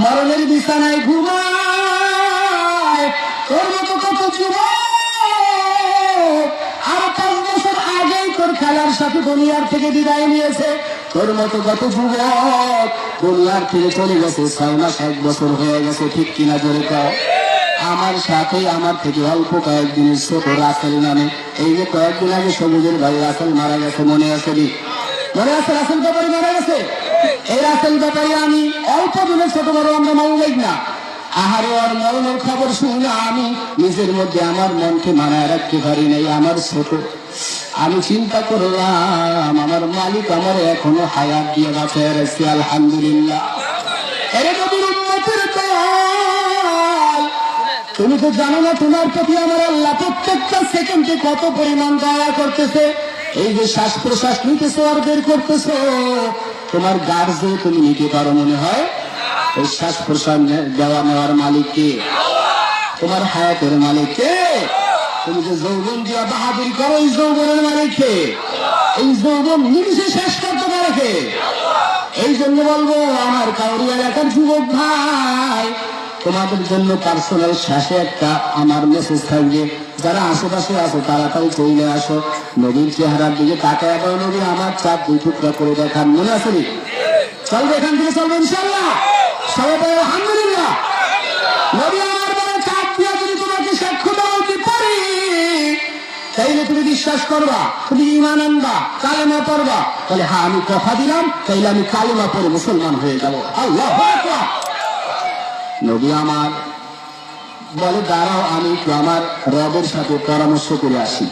মরণের বিছানায় ঘুমায়। তোর মতো কত আর পাঁচ বছর আগেই তোর খেলার সাথে দুনিয়ার থেকে বিদায় নিয়েছে। তোর মতো কত যুবক? দুনিয়ার থেকে চলে গেছে মাস এক বছর হয়ে গেছে, ঠিক কিনা জোরে কও। আমার সাথে আমার থেকে অল্প কয়েকদিনের ছোট রাসেল নামে। এই যে কয়েকদিন আগে সবুজের ভাই রাসেল মারা গেছে, মনে আছে নি? মনে আছে রাসেল ব্যাপারী মারা গেছে? এই রাসেল ব্যাপারী আমি অল্প ছোট বড় আমরা না। আহারে আর মরণের খবর শুনে আমি নিজের মধ্যে আমার মনকে মানায় রাখতে পারি নাই, আমার ছোট। আমি চিন্তা করলাম, আমার মালিক আমার এখনও হায়াত দিয়ে আলহামদুলিল্লাহ। তুমি তো জানো না তোমার প্রতি আমার আল্লাহ প্রত্যেকটা সেকেন্ডে কত পরিমাণ দয়া করতেছে। এই যে শ্বাস প্রশ্বাস নিতেছো আর বের করতেছো তোমার গার্জেন তুমি নিতে পারো মনে হয়। ওই শ্বাস প্রশ্বাস দেওয়া নেওয়ার মালিক কে? তোমার হায়াতের মালিক কে? তুমি যে যৌবন দিয়া বাহাদুরি করো, এই যৌবনের মালিক কে? এই যৌবন নিমিশে শেষ করতে পারে কে? এই জন্য বলব, আমার কাউরিয়ার এলাকার যুবক ভাই তোমাদের জন্য পার্সোনাল শ্বাসে একটা আমার মেসেজ থাকবে। যারা আশেপাশে আছো, তাড়াতাড়ি চলে আসো। নদীর চেহারার দিকে তাকায় বলো নদী আমার চাপ দুই টুকরা করে দেখান। মনে আছে চলবে এখান থেকে, চলবে ইনশাল্লাহ সবাই আলহামদুলিল্লাহ। আমার চাপ দিয়ে যদি তোমাকে সাক্ষ্য পারি, তাইলে তুমি বিশ্বাস করবা, তুমি ইমান আনবা, কালেমা পড়বা। বলে হ্যাঁ আমি কথা দিলাম, তাইলে আমি কালেমা পড়ে মুসলমান হয়ে যাব। আল্লাহ। নবী আমার, বলে, দাঁড়াও, আমি একটু আমার রবের সাথে পরামর্শ করে আসি।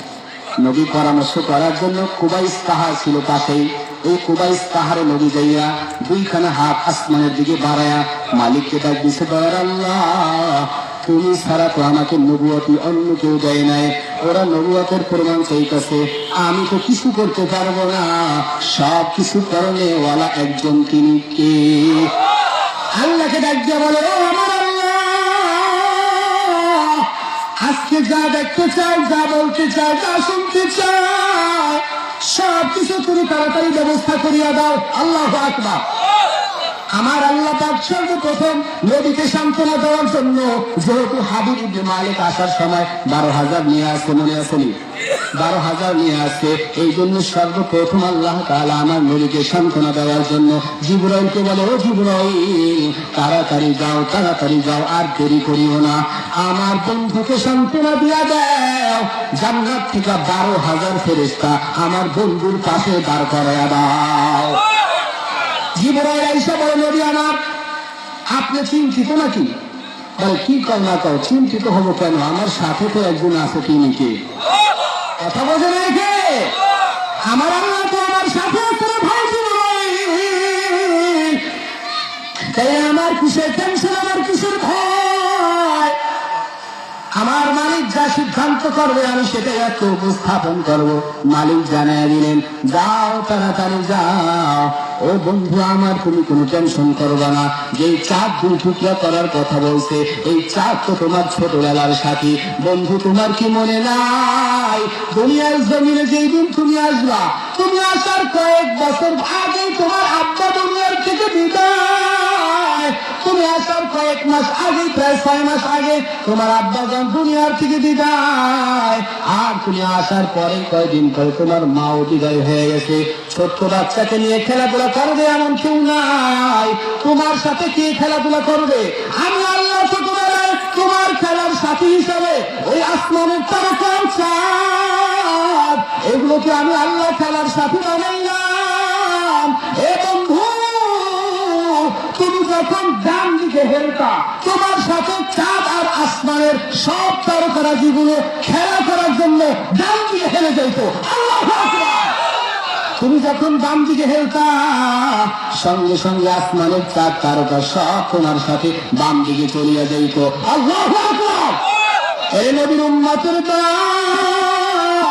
নবী পরামর্শ করার জন্য কুবাইস পাহাড় ছিল পাশেই এই কুবাইস পাহাড়ে নবী যাইয়া দুইখানা হাত আসমানের দিকে বাড়ায়া মালিককে ডাক দিছে আল্লাহ, তুমি ছাড়া তো আমাকে নবুয়তি অন্য কেউ দেয় নাই। ওরা নবুয়তের প্রমাণ চাইতেছে, আমি তো কিছু করতে পারব না। সব কিছু করণে ওয়ালা একজন তিনি কে? আল্লাহকে ডাক দিয়ে বলে আমার আল্লাহ, আজকে যা দেখতে চাই যা বলতে চাই যা শুনতে চাই সব কিছু তুমি তাড়াতাড়ি ব্যবস্থা করিয়া দাও। আল্লাহ আকবার। আমার আল্লাহ পাক সর্বপ্রথম নদীকে সান্ত্বনা দেওয়ার জন্য যেহেতু হাবিব মালিক আসার সময় বারো হাজার নিয়ে আসছে মনে আসেনি বারো হাজার নিয়ে আসছে। এই জন্য সর্বপ্রথম আল্লাহ তাআলা আমার নদীকে সান্ত্বনা দেওয়ার জন্য জিবরাইলকে বলে, ও জিবরাইল, তাড়াতাড়ি যাও তাড়াতাড়ি যাও, আর দেরি করিও না। আমার বন্ধুকে সান্ত্বনা দিয়া দাও। জান্নাত থেকে বারো হাজার ফেরেশতা আমার বন্ধুর পাশে দাঁড় করাইয়া দাও। জীবনের আইসা বলে আমার, আপনি চিন্তিত নাকি? বলে, কি কর না কর চিন্তিত হব কেন? আমার সাথে তো একজন আছে তিনি কে? কথা বোঝে নাই আমার আল্লাহ তো আমার সাথে আছে ভাই। তাই আমার কিসের টেনশন আমার কিসের আমার মালিক যা সিদ্ধান্ত করবে, আমি সেটাই একটু উপস্থাপন করব। মালিক জানায় দিলেন, যাও, তাড়াতাড়ি যাও। ও বন্ধু আমার, তুমি কোনো টেনশন করবে না। যে চাঁদ দুই টুকরা করার কথা বলছে, এই চাঁদ তো তোমার ছোটবেলার সাথী। বন্ধু, তোমার কি মনে নাই? দুনিয়ার জমিনে যেই দিন তুমি আসবা, তুমি আসার কয়েক বছর আগেই তোমার আব্বা দুনিয়ার থেকে বিদায়। তুমি আসার কয়েক মাস আগে, প্রায় ছয় মাস আগে তোমার আব্বা যান দুনিয়ার থেকে বিদায়। আর তুমি আসার পরে কয়েকদিন পরে তোমার মাও বিদায় হয়ে গেছে। ছোট্ট বাচ্চাকে নিয়ে খেলাধুলা করবে এমন কেউ নাই। তোমার সাথে কে খেলাধুলা করবে? আমি আল্লাহ ছোটবেলায় তোমার খেলার সাথী হিসাবে ওই আসমানের তারকার চাঁদ এগুলোকে আমি আল্লাহ খেলার সাথী বানাইলাম তোমার সাথে চাঁদ আর আসমানের সব খেলা করার জন্য ডান দিকে যাইত। তুমি যখন বাম দিকে হেলতা, সঙ্গে সঙ্গে আসমানের চাঁদ তারকা সব তোমার সাথে বাম দিকে চলিয়া যাইত। আল্লাহ এই নবীর উম্মাতের দল!